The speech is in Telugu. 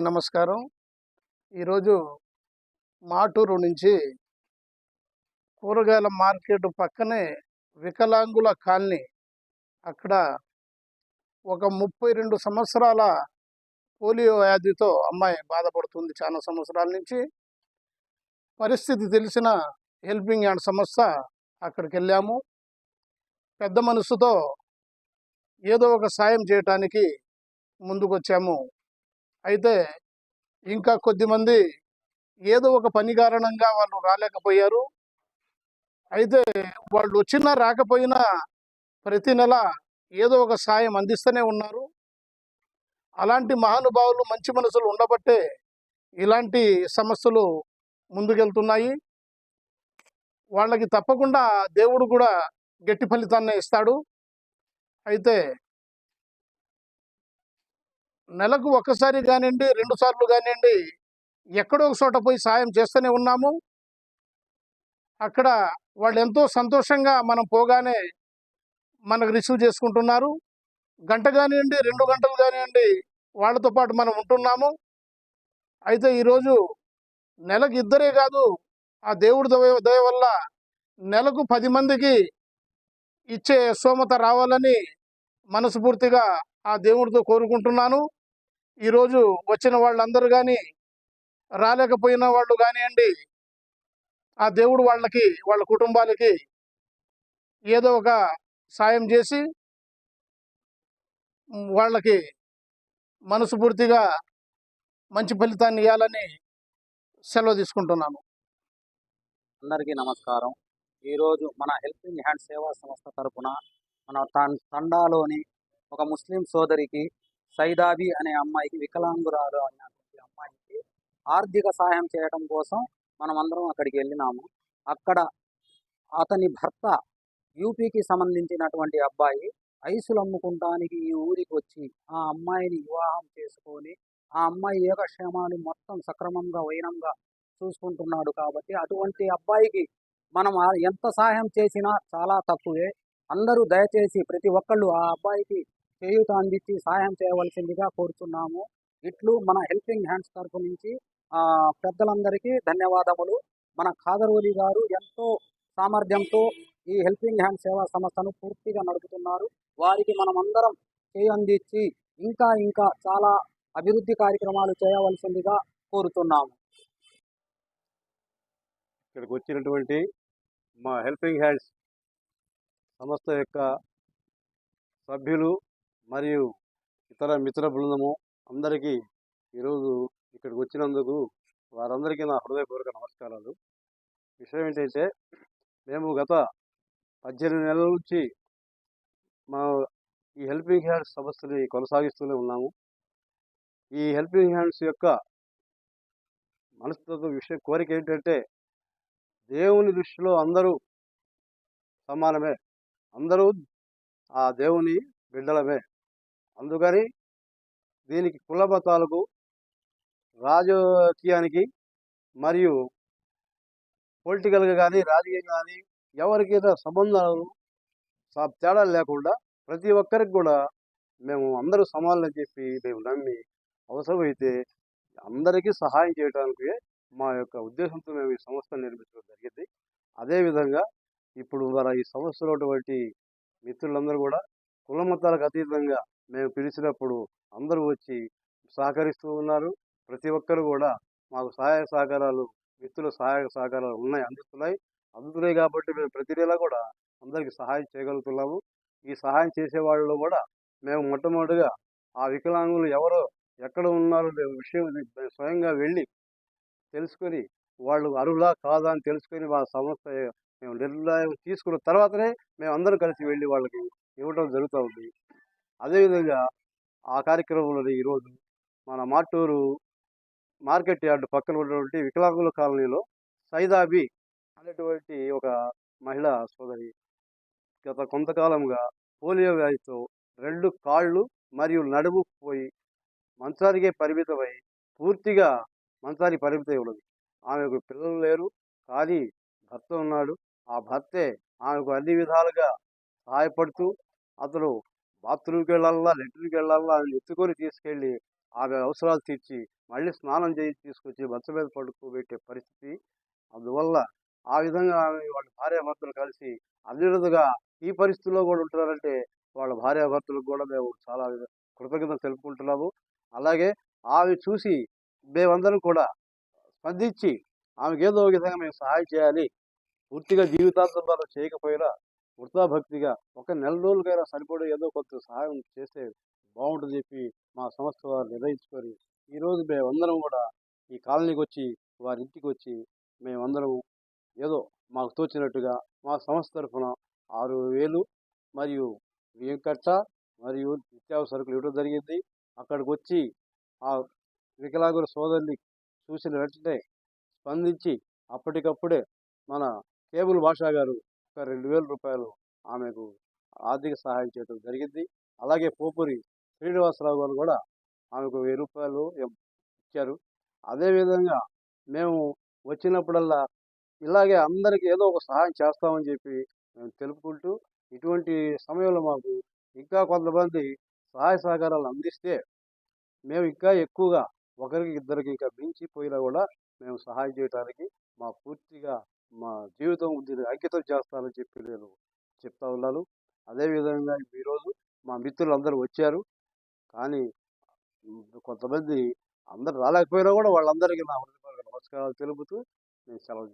అందరికీ నమస్కారం. ఈరోజు మాటూరు నుంచి కూరగాయల మార్కెట్ పక్కనే వికలాంగుల కాలనీ. అక్కడ ఒక ముప్పై రెండు సంవత్సరాల పోలియో వ్యాధితో అమ్మాయి బాధపడుతుంది చాలా సంవత్సరాల నుంచి. పరిస్థితి తెలిసిన హెల్పింగ్ హ్యాండ్ సంస్థ అక్కడికి వెళ్ళాము. పెద్ద మనసుతో ఏదో ఒక సాయం చేయటానికి ముందుకొచ్చాము. అయితే ఇంకా కొద్దిమంది ఏదో ఒక పని కారణంగా వాళ్ళు రాలేకపోయారు. అయితే వాళ్ళు వచ్చినా రాకపోయినా ప్రతి నెల ఏదో ఒక సాయం అందిస్తూనే ఉన్నారు. అలాంటి మహానుభావులు మంచి మనసులు ఉండబట్టే ఇలాంటి సమస్యలు ముందుకెళ్తున్నాయి. వాళ్ళకి తప్పకుండా దేవుడు కూడా గట్టి ఫలితాన్ని ఇస్తాడు. అయితే నెలకు ఒక్కసారి కానివ్వండి రెండు సార్లు కానివ్వండి ఎక్కడో ఒక చోట పోయి సాయం చేస్తూనే ఉన్నాము. అక్కడ వాళ్ళు ఎంతో సంతోషంగా మనం పోగానే మనకు రిసీవ్ చేసుకుంటున్నారు. గంట కానివ్వండి రెండు గంటలు కానివ్వండి వాళ్ళతో పాటు మనం ఉంటున్నాము. అయితే ఈరోజు నెలకు ఇద్దరే కాదు ఆ దేవుడి దయ దయ వల్ల నెలకు పది మందికి ఇచ్చే స్తోమత రావాలని మనస్ఫూర్తిగా ఆ దేవుడితో కోరుకుంటున్నాను. ఈరోజు వచ్చిన వాళ్ళందరూ కానీ రాలేకపోయిన వాళ్ళు కానివ్వండి ఆ దేవుడు వాళ్ళకి వాళ్ళ కుటుంబాలకి ఏదో ఒక సాయం చేసి వాళ్ళకి మనస్ఫూర్తిగా మంచి ఫలితాన్ని ఇవ్వాలని సెలవు తీసుకుంటున్నాను. అందరికీ నమస్కారం. ఈరోజు మన హెల్పింగ్ హ్యాండ్ సేవా సంస్థ తరఫున మన తండాలోని ఒక ముస్లిం సోదరికి సైదాబి అనే అమ్మాయికి వికలాంగురాలు అనేటువంటి అమ్మాయికి ఆర్థిక సహాయం చేయడం కోసం మనం అందరం అక్కడికి వెళ్ళినాము. అక్కడ అతని భర్త యూపీకి సంబంధించినటువంటి అబ్బాయి ఐసులు అమ్ముకుంటానికి ఈ ఊరికి వచ్చి ఆ అమ్మాయిని వివాహం చేసుకొని ఆ అమ్మాయి యోగక్షేమాలు మొత్తం సక్రమంగా వైనంగా చూసుకుంటున్నాడు కాబట్టి అటువంటి అబ్బాయికి మనం ఎంత సహాయం చేసినా చాలా తక్కువే. అందరూ దయచేసి ప్రతి ఒక్కళ్ళు ఆ అబ్బాయికి చేయూత అందించి సహాయం చేయవలసిందిగా కోరుతున్నాము. ఇట్లు మన హెల్పింగ్ హ్యాండ్స్ తరపు నుంచి పెద్దలందరికీ ధన్యవాదములు. మన ఖాదర్వలి గారు ఎంతో సామర్థ్యంతో ఈ హెల్పింగ్ హ్యాండ్ సేవా సంస్థను పూర్తిగా నడుపుతున్నారు. వారికి మనం అందరం చేయి ఇంకా ఇంకా చాలా అభివృద్ధి కార్యక్రమాలు చేయవలసిందిగా కోరుతున్నాము. ఇక్కడికి వచ్చినటువంటి మా హెల్పింగ్ హ్యాండ్స్ సంస్థ యొక్క సభ్యులు మరియు ఇతర మిత్ర బృందము అందరికీ ఈరోజు ఇక్కడికి వచ్చినందుకు వారందరికీ నా హృదయపూర్వక నమస్కారాలు. విషయం ఏంటంటే మేము గత పద్దెనిమిది నెలల నుంచి మా ఈ హెల్పింగ్ హ్యాండ్స్ సమస్యని కొనసాగిస్తూనే ఉన్నాము. ఈ హెల్పింగ్ హ్యాండ్స్ యొక్క మనస్తత్వ విషయం కోరిక ఏంటంటే దేవుని దృష్టిలో అందరూ సమానమే. అందరూ ఆ దేవుని బిడ్డలమే. అందుకని దీనికి కుల మతాలకు రాజకీయానికి మరియు పొలిటికల్గా కానీ రాజకీయంగా కానీ ఎవరికైనా సంబంధాలు తేడా తేడాలు లేకుండా ప్రతి ఒక్కరికి కూడా మేము అందరూ సమానని చెప్పి మేము నమ్మి అవసరమైతే అందరికీ సహాయం చేయడానికి మా యొక్క ఉద్దేశంతో మేము ఈ సంస్థను నిర్మించడం జరిగింది. అదేవిధంగా ఇప్పుడు మన ఈ సంస్థలో ఉన్నటువంటి మిత్రులందరూ కూడా కుల మతాలకు అతీతంగా మేము పిలిచినప్పుడు అందరూ వచ్చి సహకరిస్తూ ఉన్నారు. ప్రతి ఒక్కరు కూడా మాకు సహాయ సహకారాలు మిత్రుల సహాయ సహకారాలు ఉన్నాయి అందుతున్నాయి అందుతున్నాయి కాబట్టి మేము ప్రతి నెల కూడా అందరికీ సహాయం చేయగలుగుతున్నాము. ఈ సహాయం చేసే వాళ్ళలో కూడా మేము మొట్టమొదటిగా ఆ వికలాంగులు ఎవరో ఎక్కడ ఉన్నారో విషయం మేము స్వయంగా వెళ్ళి తెలుసుకొని వాళ్ళు అర్హులా కాదా అని తెలుసుకొని వాళ్ళ సంస్థ మేము నిర్ణయం తీసుకున్న తర్వాతనే మేము అందరం కలిసి వెళ్ళి వాళ్ళకి ఇవ్వడం జరుగుతూ ఉంది. అదేవిధంగా ఆ కార్యక్రమంలో ఈరోజు మన మాటూరు మార్కెట్ యార్డ్ పక్కన ఉన్నటువంటి వికలాంగుల కాలనీలో సైదాబి అనేటువంటి ఒక మహిళా సోదరి గత కొంతకాలంగా పోలియో వ్యాధితో రెండు కాళ్ళు మరియు నడుము పోయి మంచానికే పరిమితమై పూర్తిగా మంచానికి పరిమితమై ఉన్నది. ఆమెకు పిల్లలు లేరు కానీ భర్త ఉన్నాడు. ఆ భర్తే ఆమెకు అన్ని విధాలుగా సహాయపడుతూ అతను బాత్రూమ్కి వెళ్ళాలా లెట్రిన్కి వెళ్ళాలా అని ఎత్తుకొని తీసుకెళ్ళి ఆమె అవసరాలు తీర్చి మళ్ళీ స్నానం చేసి తీసుకొచ్చి మంచం మీద పడుకోబెట్టే పరిస్థితి. అందువల్ల ఆ విధంగా ఆమె వాళ్ళ భార్యాభర్తలు కలిసి అన్నిరుదుగా ఈ పరిస్థితుల్లో కూడా ఉంటున్నారంటే వాళ్ళ భార్యాభర్తలకు కూడా మేము చాలా కృతజ్ఞత తెలుపుకుంటున్నాము. అలాగే ఆమె చూసి మేమందరం కూడా స్పందించి ఆమెకి ఏదో ఒక విధంగా మేము సహాయం చేయాలి. పూర్తిగా జీవితాంతం మనం చేయకపోయినా వృతాభక్తిగా ఒక నెల రోజులకైనా సరిపడే ఏదో కొంత సహాయం చేస్తే బాగుంటుంది చెప్పి మా సంస్థ వారు నిర్ణయించుకొని ఈరోజు మేమందరం కూడా ఈ కాలనీకి వచ్చి వారి ఇంటికి వచ్చి మేమందరం ఏదో మాకు తోచినట్టుగా మా సంస్థ తరఫున ఆరు వేలు మరియు బియ్యం కట్ట మరియు నిత్యావసరకులు ఇవ్వడం జరిగింది. అక్కడికి వచ్చి ఆ వికలాంగుల సోదరుని చూసిన వెంటనే స్పందించి అప్పటికప్పుడే మన కేబుల్ భాషా గారు ఒక రెండు వేల రూపాయలు ఆమెకు ఆర్థిక సహాయం చేయడం జరిగింది. అలాగే పోపురి శ్రీనివాసరావు గారు కూడా ఆమెకు వెయ్యి రూపాయలు ఇచ్చారు. అదేవిధంగా మేము వచ్చినప్పుడల్లా ఇలాగే అందరికీ ఏదో ఒక సహాయం చేస్తామని చెప్పి మేము తెలుపుకుంటూ ఇటువంటి సమయంలో మాకు ఇంకా కొంతమంది సహాయ సహకారాలు అందిస్తే మేము ఇంకా ఎక్కువగా ఒకరికి ఇద్దరికి ఇంకా మించిపోయినా కూడా మేము సహాయం చేయడానికి మా పూర్తిగా మా జీవితం దీన్ని అంకితం చేస్తానని చెప్పి నేను చెప్తా ఉన్నాను. అదేవిధంగా ఈరోజు మా మిత్రులు అందరూ వచ్చారు. కానీ కొంతమంది అందరు రాలేకపోయినా కూడా వాళ్ళందరికీ నా హృదయపూర్వక నమస్కారాలు తెలుపుతూ నేను సెలవు